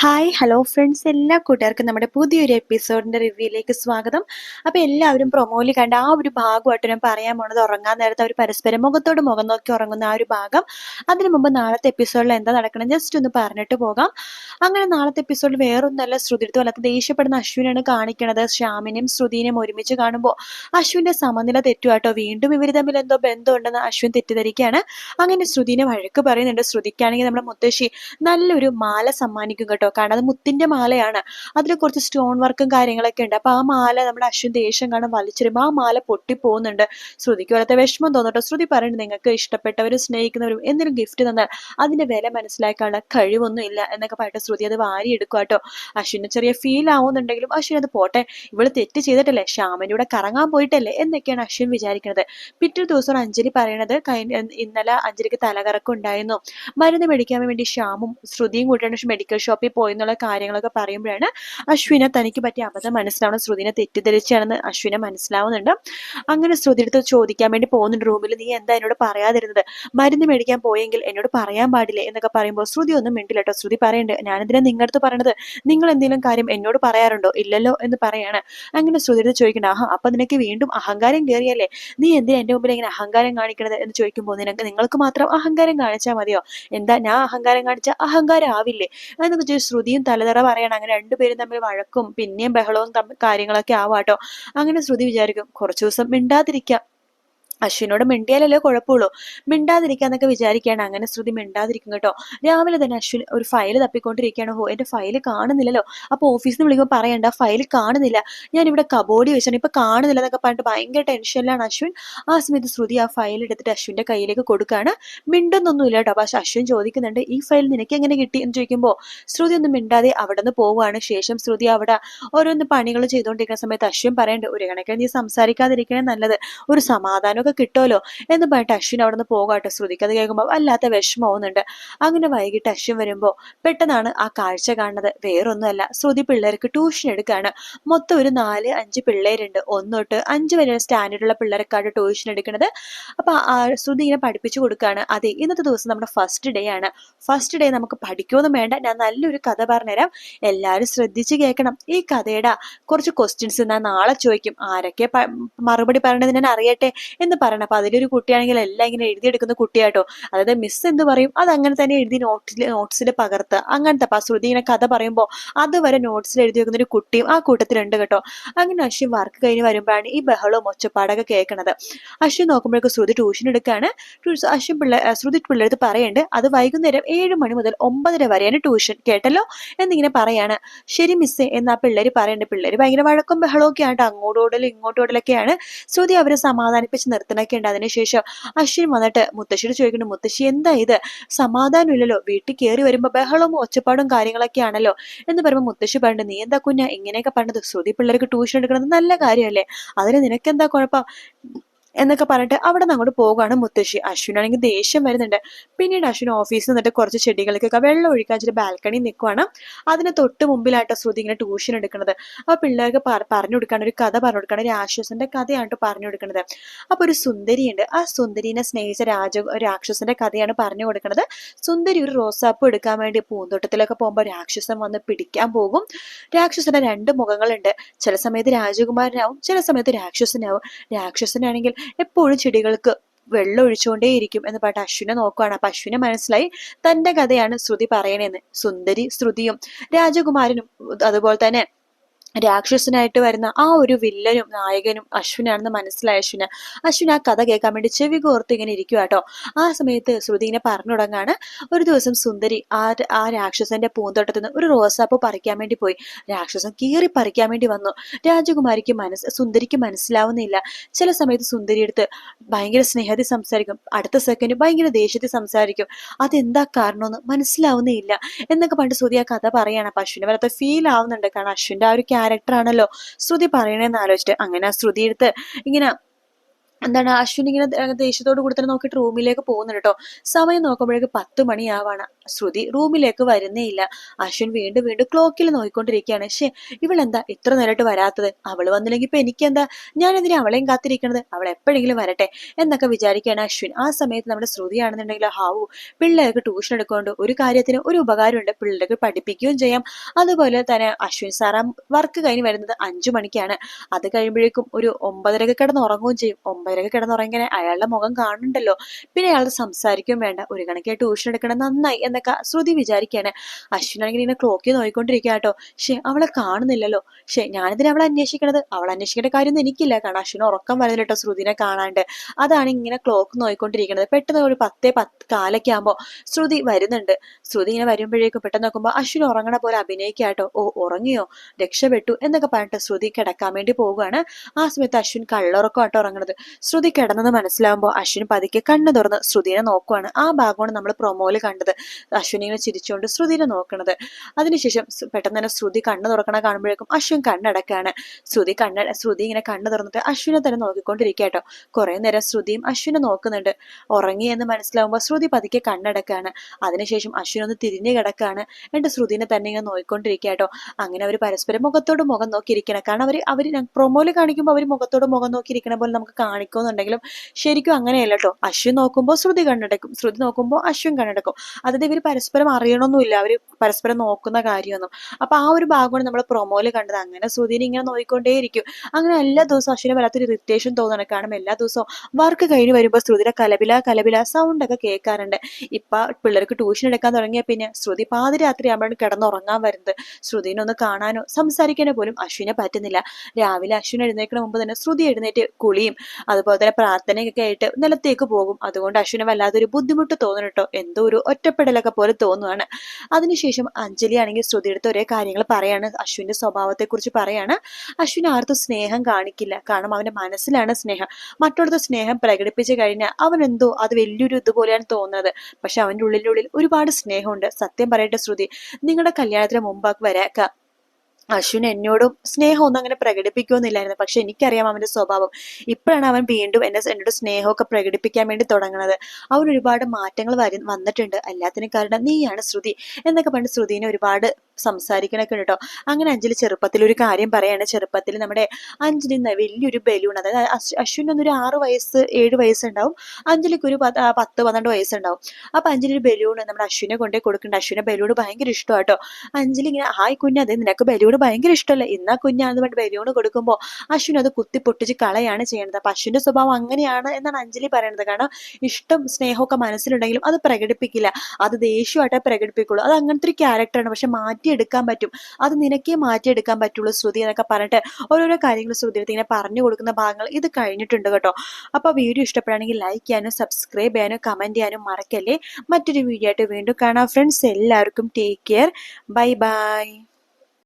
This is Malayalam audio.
ഹായ് ഹലോ ഫ്രണ്ട്സ് എല്ലാ കൂട്ടുകാർക്കും നമ്മുടെ പുതിയൊരു എപ്പിസോഡിന്റെ റിവ്യൂയിലേക്ക് സ്വാഗതം. അപ്പോൾ എല്ലാവരും പ്രൊമോയിൽ കണ്ട ആ ഒരു ഭാഗമായിട്ട് ഞാൻ പറയാൻ പോണത് ഉറങ്ങാൻ നേരത്തെ അവർ പരസ്പരം മുഖത്തോട് മുഖം നോക്കി ഉറങ്ങുന്ന ആ ഒരു ഭാഗം. അതിനു മുമ്പ് നാളത്തെ എപ്പിസോഡിൽ എന്താ നടക്കണം ജസ്റ്റ് ഒന്ന് പറഞ്ഞിട്ട് പോകാം. അങ്ങനെ നാളത്തെ എപ്പിസോഡിൽ വേറൊന്നല്ല ശ്രുതിടുത്ത് വല്ലാത്ത ദേഷ്യപ്പെടുന്ന അശ്വിനാണ് കാണിക്കണത്. ശ്യാമിനെയും ശ്രുതിനെയും ഒരുമിച്ച് കാണുമ്പോൾ അശ്വിന്റെ സമനില തെറ്റുവാട്ടോ വീണ്ടും ഇവർ തമ്മിൽ എന്തോ ബന്ധമുണ്ടെന്ന് അശ്വിൻ തെറ്റിദ്ധരിക്കുകയാണ്. അങ്ങനെ ശ്രുതിനെ വഴക്ക് പറയുന്നുണ്ട്. ശ്രുതിക്കാണെങ്കിൽ നമ്മുടെ മുത്തശ്ശി നല്ലൊരു മാല സമ്മാനിക്കും കേട്ടോ. കാരണം അത് മുത്തിന്റെ മാലയാണ്. അതിൽ കുറച്ച് സ്റ്റോൺ വർക്കും കാര്യങ്ങളൊക്കെ ഉണ്ട്. അപ്പൊ ആ മാല നമ്മുടെ അശ്വിൻ ദേഷ്യം കാണാൻ വലിച്ചെറിയുമ്പോൾ ആ മാല പൊട്ടിപ്പോകുന്നുണ്ട്. ശ്രുതിക്ക് വലത്തെ വിഷമം തോന്നട്ടോ ശ്രുതി പറയുന്നത് നിങ്ങൾക്ക് ഇഷ്ടപ്പെട്ടവരും സ്നേഹിക്കുന്നവരും എന്തെങ്കിലും ഗിഫ്റ്റ് തന്നാൽ അതിന്റെ വില മനസ്സിലാക്കാനുള്ള കഴിവൊന്നും ഇല്ല എന്നൊക്കെ പറഞ്ഞിട്ട് ശ്രുതി അത് വാരി എടുക്കുക കേട്ടോ അശ്വിന് ചെറിയ ഫീൽ ആവുന്നുണ്ടെങ്കിലും അശ്വിൻ അത് പോട്ടെ. ഇവൾ തെറ്റ് ചെയ്തിട്ടല്ലേ? ശ്യാമനിയുടെ കറങ്ങാൻ പോയിട്ടല്ലേ? എന്നൊക്കെയാണ് അശ്വിൻ വിചാരിക്കുന്നത് പിറ്റേ ദിവസം അഞ്ജലി പറയണത് ഇന്നലെ അഞ്ജലിക്ക് തലകറക്കം ഉണ്ടായിരുന്നു. മരുന്ന് മേടിക്കാൻ വേണ്ടി ശ്യാമും ശ്രുതിയും കൂട്ടിയാണ് മെഡിക്കൽ ഷോപ്പിൽ പോയി എന്നുള്ള കാര്യങ്ങളൊക്കെ പറയുമ്പോഴാണ് അശ്വിനെ തനിക്ക് പറ്റിയ അബദ്ധം മനസ്സിലാവുന്ന ശ്രുതിനെ തെറ്റിദ്ധരിച്ചാണെന്ന് അശ്വിനെ മനസ്സിലാവുന്നുണ്ട്. അങ്ങനെ ശ്രുതി അടുത്ത് ചോദിക്കാൻ വേണ്ടി പോകുന്നുണ്ട് റൂമിൽ. നീ എന്താ എന്നോട് പറയാതിരുന്നത്? മരുന്ന് മേടിക്കാൻ പോയെങ്കിൽ എന്നോട് പറയാൻ പാടില്ല? എന്നൊക്കെ പറയുമ്പോൾ ശ്രുതി ഒന്നും മിണ്ടില്ല കേട്ടോ. ശ്രുതി പറയുന്നുണ്ട് ഞാനെന്തിനാ നിങ്ങളുടെ പറയണത്? നിങ്ങൾ എന്തെങ്കിലും കാര്യം എന്നോട് പറയാറുണ്ടോ? ഇല്ലല്ലോ എന്ന് പറയാണ്. അങ്ങനെ ശ്രുതി അടുത്ത് ചോദിക്കണ്ട ആഹാ അപ്പൊ നിനക്ക് വീണ്ടും അഹങ്കാരം കയറിയല്ലേ? നീ എന്തിനാ എന്റെ മുമ്പിൽ ഇങ്ങനെ അഹങ്കാരം കാണിക്കണത്? എന്ന് ചോദിക്കുമ്പോൾ നിനക്ക് നിങ്ങൾക്ക് മാത്രം അഹങ്കാരം കാണിച്ചാൽ മതിയോ? എന്താ ഞാൻ അഹങ്കാരം കാണിച്ചാൽ അഹങ്കാരം ആവില്ലേ? എന്നൊക്കെ ശ്രുതിയും തലതറ പറയണം. അങ്ങനെ രണ്ടുപേരും തമ്മിൽ വഴക്കും പിന്നെയും ബഹളവും കാര്യങ്ങളൊക്കെ ആവാട്ടോ. അങ്ങനെ ശ്രുതി വിചാരിക്കും കുറച്ചു ദിവസം മിണ്ടാതിരിക്കാം. അശ്വിനോട് മിണ്ടിയാലല്ലേ കുഴപ്പമുള്ളൂ. മിണ്ടാതിരിക്കാന്നൊക്കെ വിചാരിക്കുകയാണ്. അങ്ങനെ ശ്രുതി മിണ്ടാതിരിക്കും കേട്ടോ. രാവിലെ തന്നെ അശ്വിൻ ഒരു ഫയൽ തപ്പിക്കൊണ്ടിരിക്കുകയാണ്. ഹോ എന്റെ ഫയൽ കാണുന്നില്ലല്ലോ. അപ്പൊ ഓഫീസിൽ നിന്ന് വിളിക്കുമ്പോൾ പറയണ്ട ഫയൽ കാണുന്നില്ല. ഞാൻ ഇവിടെ കബോഡി വെച്ചാണ്. ഇപ്പൊ കാണുന്നില്ല എന്നൊക്കെ പറഞ്ഞിട്ട് ഭയങ്കര ടെൻഷനിലാണ് അശ്വിൻ. ആ സമയത്ത് ശ്രുതി ആ ഫയൽ എടുത്തിട്ട് അശ്വിന്റെ കയ്യിലേക്ക് കൊടുക്കുകയാണ്. മിണ്ടുന്നൊന്നുമില്ല കേട്ടോ. പക്ഷെ അശ്വിൻ ചോദിക്കുന്നുണ്ട് ഈ ഫയൽ നിനക്ക് എങ്ങനെ കിട്ടി? എന്ന് ചോദിക്കുമ്പോൾ ശ്രുതി ഒന്നും മിണ്ടാതെ അവിടെ നിന്ന് പോവുകയാണ്. ശേഷം ശ്രുതി അവിടെ ഓരോന്ന് പണികൾ ചെയ്തുകൊണ്ടിരിക്കുന്ന സമയത്ത് അശ്വിൻ പറയണ്ട് ഒരു കണക്കിന് നീ സംസാരിക്കാതിരിക്കണേ നല്ലത്. ഒരു സമാധാനമൊക്കെ കിട്ടുമല്ലോ എന്ന് പറഞ്ഞിട്ട് അശ്വിൻ അവിടെ നിന്ന് പോകാട്ടെ ശ്രുതിക്ക്. അത് കേൾക്കുമ്പോൾ വല്ലാത്ത വിഷമമാവുന്നുണ്ട്. അങ്ങനെ വൈകിട്ട് അശ്വിൻ വരുമ്പോൾ പെട്ടെന്നാണ് ആ കാഴ്ച കാണുന്നത്. വേറൊന്നുമല്ല ശ്രുതി പിള്ളേർക്ക് ട്യൂഷൻ എടുക്കുകയാണ്. മൊത്തം ഒരു നാല് അഞ്ച് പിള്ളേരുണ്ട്. ഒന്നൊട്ട് അഞ്ച് വരെ സ്റ്റാൻഡേർഡുള്ള പിള്ളേർക്കാണ് ട്യൂഷൻ എടുക്കുന്നത്. അപ്പൊ ശ്രുതി ഇങ്ങനെ പഠിപ്പിച്ചു കൊടുക്കുകയാണ്. അതെ ഇന്നത്തെ ദിവസം നമ്മുടെ ഫസ്റ്റ് ഡേ ആണ്. ഫസ്റ്റ് ഡേ നമുക്ക് പഠിക്കുമെന്നും വേണ്ട. ഞാൻ നല്ലൊരു കഥ പറഞ്ഞുതരാം. എല്ലാവരും ശ്രദ്ധിച്ച് കേൾക്കണം. ഈ കഥയുടെ കുറച്ച് ക്വസ്റ്റ്യൻസ് ഞാൻ നാളെ ചോദിക്കും. ആരൊക്കെ മറുപടി പറയണത് ഞാൻ അറിയട്ടെ എന്ന് പറയണം അപ്പൊ അതിലൊരു കുട്ടിയാണെങ്കിൽ എല്ലാം ഇങ്ങനെ എഴുതിയെടുക്കുന്ന കുട്ടിയാട്ടോ അതായത് മിസ് എന്ത് പറയും അത് അങ്ങനെ തന്നെ എഴുതി നോട്ടിൽ നോട്ട്സിൽ പകർത്ത് അങ്ങനത്തെ അപ്പൊ ശ്രുതി ഇങ്ങനെ കഥ പറയുമ്പോൾ അതുവരെ നോട്ട്സിൽ എഴുതി വെക്കുന്ന ഒരു കുട്ടിയും ആ കൂട്ടത്തിലുണ്ട് കേട്ടോ അങ്ങനെ അശ്വിൻ വർക്ക് കഴിഞ്ഞ് വരുമ്പോഴാണ് ഈ ബഹളവും ഒച്ചപ്പാടൊക്കെ കേൾക്കുന്നത് അശ്വിൻ നോക്കുമ്പോഴേക്കും ശ്രുതി ട്യൂഷൻ എടുക്കുകയാണ് അശ്വിൻ പിള്ളേ ശ്രുതി പിള്ളേർത്ത് പറയുന്നുണ്ട് അത് വൈകുന്നേരം ഏഴ് മണി മുതൽ ഒമ്പതര വരെയാണ് ട്യൂഷൻ കേട്ടല്ലോ എന്നിങ്ങനെ പറയാണ് ശരി മിസ്സേ എന്ന് ആ പിള്ളേര് പറയുന്നുണ്ട് പിള്ളേര് ഭയങ്കര വഴക്കും ബഹളവും ഒക്കെ ആയിട്ട് അങ്ങോട്ടോടലും ഇങ്ങോട്ടോടലൊക്കെയാണ് ശ്രുതി അവരെ സമാധാനിപ്പിച്ച് നിർത്തണൊക്കെ ഉണ്ട്. അതിനുശേഷം അശ്വിൻ വന്നിട്ട് മുത്തശ്ശിയോട് ചോദിക്കുന്നു മുത്തശ്ശി എന്താ ഇത്? സമാധാനം ഇല്ലല്ലോ. വീട്ടിൽ കയറി വരുമ്പോൾ ബഹളവും ഒച്ചപ്പാടും കാര്യങ്ങളൊക്കെ ആണല്ലോ. എന്ന് പറയുമ്പോൾ മുത്തശ്ശി പറഞ്ഞു നീ എന്താ കുഞ്ഞ ഇങ്ങനെയൊക്കെ പറഞ്ഞത്? ശ്രുതി പിള്ളേർക്ക് ട്യൂഷൻ എടുക്കണത് നല്ല കാര്യമല്ലേ? അതിന് നിനക്കെന്താ കുഴപ്പം? എന്നൊക്കെ പറഞ്ഞിട്ട് അവിടെ നിന്ന് അങ്ങോട്ട് പോകുകയാണ് മുത്തശ്ശി. അശ്വിനാണെങ്കിൽ ദേഷ്യം വരുന്നുണ്ട്. പിന്നീട് അശ്വിൻ ഓഫീസിൽ നിന്നിട്ട് കുറച്ച് ചെടികൾക്കൊക്കെ വെള്ളം ഒഴിക്കാൻ വെച്ചിട്ട് ബാൽക്കണി നിൽക്കുവാണ് അതിന് തൊട്ട് മുമ്പിലായിട്ട് ശ്രുതി ഇങ്ങനെ ട്യൂഷൻ എടുക്കുന്നത്. അപ്പൊ പിള്ളേർക്ക് പറഞ്ഞു കൊടുക്കാൻ ഒരു കഥ പറഞ്ഞു കൊടുക്കാൻ ഒരു ആശ്വാസന്റെ കഥയാണ് പറഞ്ഞു കൊടുക്കുന്നത്. അപ്പൊ ഒരു സുന്ദരിയുണ്ട്. ആ സുന്ദരിനെ സ്നേഹിച്ച രാജ രാക്ഷസന്റെ കഥയാണ് പറഞ്ഞു കൊടുക്കുന്നത്. സുന്ദരി ഒരു റോസാപ്പ് എടുക്കാൻ വേണ്ടി പൂന്തോട്ടത്തിലൊക്കെ പോകുമ്പോൾ രാക്ഷസൻ വന്ന് പിടിക്കാൻ പോകും. രാക്ഷസന്റെ രണ്ട് മുഖങ്ങളുണ്ട്. ചില സമയത്ത് രാജകുമാരനാവും ചില സമയത്ത് രാക്ഷസനാവും. രാക്ഷസനാണെങ്കിൽ എപ്പോഴും ചെടികൾക്ക് വെള്ളം ഒഴിച്ചുകൊണ്ടേയിരിക്കും എന്ന് പറഞ്ഞിട്ട് അശ്വിനെ നോക്കുവാണ്. അപ്പൊ അശ്വിനെ മനസ്സിലായി തന്റെ കഥയാണ് ശ്രുതി പറയണേന്ന്. സുന്ദരി ശ്രുതിയും രാജകുമാരനും അതുപോലെ തന്നെ രാക്ഷസനായിട്ട് വരുന്ന ആ ഒരു വില്ലനും നായകനും അശ്വിനാണെന്ന് മനസ്സിലായ അശ്വിന്. അശ്വിൻ ആ കഥ കേൾക്കാൻ വേണ്ടി ചെവി കോർത്ത് ഇങ്ങനെ ഇരിക്കുക കേട്ടോ ആ സമയത്ത് ശ്രുതിനെ പറഞ്ഞു തുടങ്ങാണ്. ഒരു ദിവസം സുന്ദരി ആ ആ രാക്ഷസന്റെ പൂന്തോട്ടത്തിൽ നിന്ന് ഒരു റോസാപ്പ് പറിക്കാൻ വേണ്ടി പോയി. രാക്ഷസൻ കീറി പറിക്കാൻ വേണ്ടി വന്നു. രാജകുമാരിക്ക് മനസ്സ് സുന്ദരിക്ക് മനസ്സിലാവുന്നില്ല. ചില സമയത്ത് സുന്ദരി എടുത്ത് ഭയങ്കര സ്നേഹത്തിൽ സംസാരിക്കും. അടുത്ത സെക്കൻഡ് ഭയങ്കര ദേഷ്യത്തിൽ സംസാരിക്കും. അതെന്താ കാരണമെന്ന് മനസ്സിലാവുന്നേ ഇല്ല. എന്നൊക്കെ പണ്ട് ശ്രുതി ആ കഥ പറയാണ്. അപ്പൊ അശ്വിന് വരത്തെ ഫീൽ ആവുന്നുണ്ട്. കാരണം അശ്വിന്റെ ആ ഒരു ക്യാരക്ടറാണല്ലോ ശ്രുതി പറയണേന്ന് ആലോചിച്ചിട്ട് അങ്ങനെ ശ്രുതി എടുത്ത് ഇങ്ങനെ എന്താണ് അശ്വിൻ ഇങ്ങനെ ദേഷ്യത്തോട് കൂടി തന്നെ നോക്കിയിട്ട് റൂമിലേക്ക് പോകുന്നുണ്ട് കേട്ടോ സമയം നോക്കുമ്പോഴേക്ക് പത്ത് മണിയാവാണ്. ശ്രുതി റൂമിലേക്ക് വരുന്നേയില്ല. അശ്വിൻ വീണ്ടും വീണ്ടും ക്ലോക്കിൽ നോക്കിക്കൊണ്ടിരിക്കുകയാണ് ശേ ഇവളെന്താ ഇത്ര നേരിട്ട് വരാത്തത്? അവൾ വന്നില്ലെങ്കിൽ ഇപ്പൊ എനിക്കെന്താ? ഞാൻ എന്തിനാ അവളെയും കാത്തിരിക്കണത്? അവൾ എപ്പോഴെങ്കിലും വരട്ടെ എന്നൊക്കെ വിചാരിക്കുകയാണ് അശ്വിൻ. ആ സമയത്ത് നമ്മുടെ ശ്രുതിയാണെന്നുണ്ടെങ്കിൽ ഹാവു പിള്ളേർക്ക് ട്യൂഷൻ എടുക്കൊണ്ട് ഒരു കാര്യത്തിന് ഒരു ഉപകാരമുണ്ട്. പിള്ളേർക്ക് പഠിപ്പിക്കുകയും ചെയ്യാം. അതുപോലെ തന്നെ അശ്വിൻ സാറാം വർക്ക് കഴിഞ്ഞ് വരുന്നത് അഞ്ചു മണിക്കാണ്. അത് കഴിയുമ്പോഴേക്കും ഒരു ഒമ്പതരക്ക് കിടന്ന് ഉറങ്ങുകയും ചെയ്യും. ഒമ്പതരക്ക് കിടന്നുറങ്ങിയാൽ അയാളുടെ മുഖം കാണുന്നുണ്ടല്ലോ. പിന്നെ അയാൾ സംസാരിക്കുകയും വേണ്ട. ഒരു കണക്കിയ ട്യൂഷൻ എടുക്കണം നന്നായി. എന്നൊക്കെ ശ്രുതി വിചാരിക്കുകയാണ് അശ്വിനാണെങ്കിൽ ഇങ്ങനെ ക്ലോക്കി നോയിക്കൊണ്ടിരിക്കുക കേട്ടോ പക്ഷെ അവളെ കാണുന്നില്ലല്ലോ. പക്ഷെ ഞാനിതിനെ അവളെ അന്വേഷിക്കണത്? അവൾ അന്വേഷിക്കേണ്ട കാര്യമൊന്നും എനിക്കില്ല. കാരണം അശ്വിന് ഉറക്കം വരുന്നില്ല കേട്ടോ ശ്രുതിനെ കാണാണ്ട്. അതാണ് ഇങ്ങനെ ക്ലോക്ക് നോയിക്കൊണ്ടിരിക്കുന്നത് പെട്ടെന്ന് ഒരു പത്തേ പത്ത് കാലൊക്കെ ആകുമ്പോൾ ശ്രുതി വരുന്നുണ്ട്. ശ്രുതി ഇങ്ങനെ വരുമ്പോഴേക്കും പെട്ടെന്ന് നോക്കുമ്പോൾ അശ്വിൻ ഉറങ്ങണ പോലെ അഭിനയിക്കാട്ടോ. ഓ ഉറങ്ങിയോ? രക്ഷപ്പെട്ടു എന്നൊക്കെ പറഞ്ഞിട്ട് ശ്രുതി കിടക്കാൻ വേണ്ടി പോവുകയാണ്. ആ സമയത്ത് അശ്വിൻ കള്ളുറക്കം ആട്ടോ ഉറങ്ങണത്. ശ്രുതി കിടന്നെന്ന് മനസ്സിലാവുമ്പോൾ അശ്വിൻ പതുക്കെ കണ്ണു തുറന്ന് ശ്രുതിനെ നോക്കുവാണ്. ആ ഭാഗമാണ് നമ്മൾ പ്രൊമോയിൽ കണ്ടത്. അശ്വിനിനെ ചിരിച്ചുകൊണ്ട് ശ്രുതിനെ നോക്കണത് അതിനുശേഷം പെട്ടെന്ന് തന്നെ ശ്രുതി കണ്ണു തുറക്കണ കാണുമ്പോഴേക്കും അശ്വിൻ കണ്ണടക്കാണ്. ശ്രുതി കണ്ണ ശ്രുതി ഇങ്ങനെ കണ്ണു തുറന്നിട്ട് അശ്വിനെ തന്നെ നോക്കിക്കൊണ്ടിരിക്കുക കേട്ടോ. കുറെ നേരം ശ്രുതിയും അശ്വിനെ നോക്കുന്നുണ്ട്. ഉറങ്ങി എന്ന് മനസ്സിലാവുമ്പോൾ ശ്രുതി പതുക്കെ കണ്ണടക്കാണ്. അതിനുശേഷം അശ്വിൻ ഒന്ന് തിരിഞ്ഞു കിടക്കാണ്. എന്നിട്ട് ശ്രുതിനെ തന്നെ ഇങ്ങനെ നോക്കിക്കൊണ്ടിരിക്കുക കേട്ടോ. അങ്ങനെ അവർ പരസ്പരം മുഖത്തോട് മുഖം നോക്കിയിരിക്കണം കാരണം അവർ അവർ പ്രൊമോയിൽ കാണിക്കുമ്പോൾ അവർ മുഖത്തോട് മുഖം നോക്കിയിരിക്കണ പോലെ നമുക്ക് കാണിക്കുമെന്നുണ്ടെങ്കിലും ശരിക്കും അങ്ങനെയല്ല കേട്ടോ. അശ്വിൻ നോക്കുമ്പോൾ ശ്രുതി കണ്ണടക്കും. ശ്രുതി നോക്കുമ്പോൾ അശ്വിൻ കണ്ണടക്കും. അതായത് ഇവർ പരസ്പരം അറിയണമൊന്നുമില്ല അവർ പരസ്പരം നോക്കുന്ന കാര്യമൊന്നും. അപ്പൊ ആ ഒരു ഭാഗമാണ് നമ്മൾ പ്രൊമോയിൽ കണ്ടത്. അങ്ങനെ ശ്രുതിനെ ഇങ്ങനെ നോക്കിക്കൊണ്ടേയിരിക്കും അങ്ങനെ എല്ലാ ദിവസവും അശ്വിനെ വല്ലാത്തൊരു ഇറിറ്റേഷൻ തോന്നണ കാരണം എല്ലാ ദിവസവും വർക്ക് കഴിഞ്ഞ് വരുമ്പോൾ ശ്രുതിയുടെ കലബില കലബില സൗണ്ട് ഒക്കെ കേൾക്കാറുണ്ട്. ഇപ്പൊ പിള്ളേർക്ക് ട്യൂഷൻ എടുക്കാൻ തുടങ്ങിയ പിന്നെ ശ്രുതി പാതിരാത്രി ആകുമ്പോഴാണ് കിടന്നുറങ്ങാൻ വരുന്നത്. ശ്രുതിനെ ഒന്ന് കാണാനോ സംസാരിക്കാനോ പോലും അശ്വിനെ പറ്റുന്നില്ല. രാവിലെ അശ്വിൻ എഴുന്നേൽക്കുന്ന മുമ്പ് തന്നെ ശ്രുതി എഴുന്നേറ്റ് കുളിയും അതുപോലെ തന്നെ പ്രാർത്ഥനയൊക്കെ ആയിട്ട് നിലത്തേക്ക് പോകും. അതുകൊണ്ട് അശ്വിന് വല്ലാതൊരു ബുദ്ധിമുട്ട് തോന്നിട്ടോ എന്തോ ഒരു ഒറ്റപ്പെടലൊക്കെ പോലെ തോന്നുവാണ്. അതിനുശേഷം അഞ്ജലി ആണെങ്കിൽ ശ്രുതി എടുത്ത് ഒരേ കാര്യങ്ങൾ പറയാണ്. അശ്വിന്റെ സ്വഭാവത്തെക്കുറിച്ച് പറയാണ്. അശ്വിൻ ആർത്തും സ്നേഹം കാണിക്കില്ല. കാരണം അവന്റെ മനസ്സിലാണ് സ്നേഹം. മറ്റുള്ളവരുടെ സ്നേഹം പ്രകടിപ്പിച്ചു കഴിഞ്ഞാൽ അവൻ എന്തോ അത് വലിയൊരു ഇതുപോലെയാണ് തോന്നുന്നത്. പക്ഷെ അവന്റെ ഉള്ളിലുള്ളിൽ ഒരുപാട് സ്നേഹമുണ്ട്. സത്യം പറയട്ടെ ശ്രുതി നിങ്ങളുടെ കല്യാണത്തിന് മുമ്പാക്ക് വരാക്ക. അശ്വിൻ എന്നോടും സ്നേഹമൊന്നും അങ്ങനെ പ്രകടിപ്പിക്കുമെന്നില്ലായിരുന്നു പക്ഷെ എനിക്കറിയാം അവന്റെ സ്വഭാവം. ഇപ്പോഴാണ് അവൻ വീണ്ടും എന്നെ എന്നോട് സ്നേഹമൊക്കെ പ്രകടിപ്പിക്കാൻ വേണ്ടി തുടങ്ങുന്നത്. അവൻ ഒരുപാട് മാറ്റങ്ങൾ വരും വന്നിട്ടുണ്ട്. എല്ലാത്തിനും കാരണം നീയാണ് ശ്രുതി എന്നൊക്കെ പറഞ്ഞ് ശ്രുതിനെ ഒരുപാട് സംസാരിക്കണൊക്കെ കേട്ടോ അങ്ങനെ അഞ്ജലി ചെറുപ്പത്തിൽ ഒരു കാര്യം പറയാണ്. ചെറുപ്പത്തിൽ നമ്മുടെ അഞ്ജലി വലിയൊരു ബലൂൺ അതായത് അശ്വിൻ ഒരു ആറ് വയസ്സ് ഏഴ് വയസ്സുണ്ടാവും. അഞ്ജലിക്ക് ഒരു പത്ത് പന്ത്രണ്ട് വയസ്സുണ്ടാവും. അപ്പൊ അഞ്ജലി ഒരു ബലൂൺ നമ്മുടെ അശ്വിനെ കൊണ്ടേ കൊടുക്കുന്നുണ്ട്. അശ്വിനെ ബലൂൺ ഭയങ്കര ഇഷ്ടമാട്ടോ. അഞ്ജലി ഇങ്ങനെ ഹായ് കുഞ്ഞ് അതെ നിനക്ക് ബലൂൺ ഭയങ്കര ഇഷ്ടമല്ലേ. ഇന്നാ കുഞ്ഞാന്ന് പറഞ്ഞിട്ട് ബലൂൺ കൊടുക്കുമ്പോൾ അശ്വിൻ അത് കുത്തി പൊട്ടിച്ച് കളയാണ് ചെയ്യുന്നത് അപ്പൊ അശ്വിന്റെ സ്വഭാവം അങ്ങനെയാണ് എന്നാണ് അഞ്ജലി പറയുന്നത് കാരണം ഇഷ്ടം സ്നേഹമൊക്കെ മനസ്സിലുണ്ടെങ്കിലും അത് പ്രകടിപ്പിക്കില്ല. അത് ദേഷ്യമായിട്ടേ പ്രകടിപ്പിക്കുള്ളൂ. അത് അങ്ങനത്തെ ഒരു ക്യാരക്ടറാണ് പക്ഷെ മാറ്റിയെടുക്കാൻ പറ്റും. അത് നിനക്കേ മാറ്റിയെടുക്കാൻ പറ്റുള്ളൂ ശ്രുതി എന്നൊക്കെ പറഞ്ഞിട്ട് ഓരോരോ കാര്യങ്ങൾ ശ്രുതി ഇങ്ങനെ പറഞ്ഞു കൊടുക്കുന്ന ഭാഗങ്ങൾ ഇത് കഴിഞ്ഞിട്ടുണ്ട് കേട്ടോ. അപ്പോൾ വീഡിയോ ഇഷ്ടപ്പെടുകയാണെങ്കിൽ ലൈക്ക് ചെയ്യാനും സബ്സ്ക്രൈബ് ചെയ്യാനും കമന്റ് ചെയ്യാനും മറക്കല്ലേ. മറ്റൊരു വീഡിയോ ആയിട്ട് വീണ്ടും കാണാം ഫ്രണ്ട്സ് എല്ലാവർക്കും ടേക്ക് കെയർ ബൈ ബൈ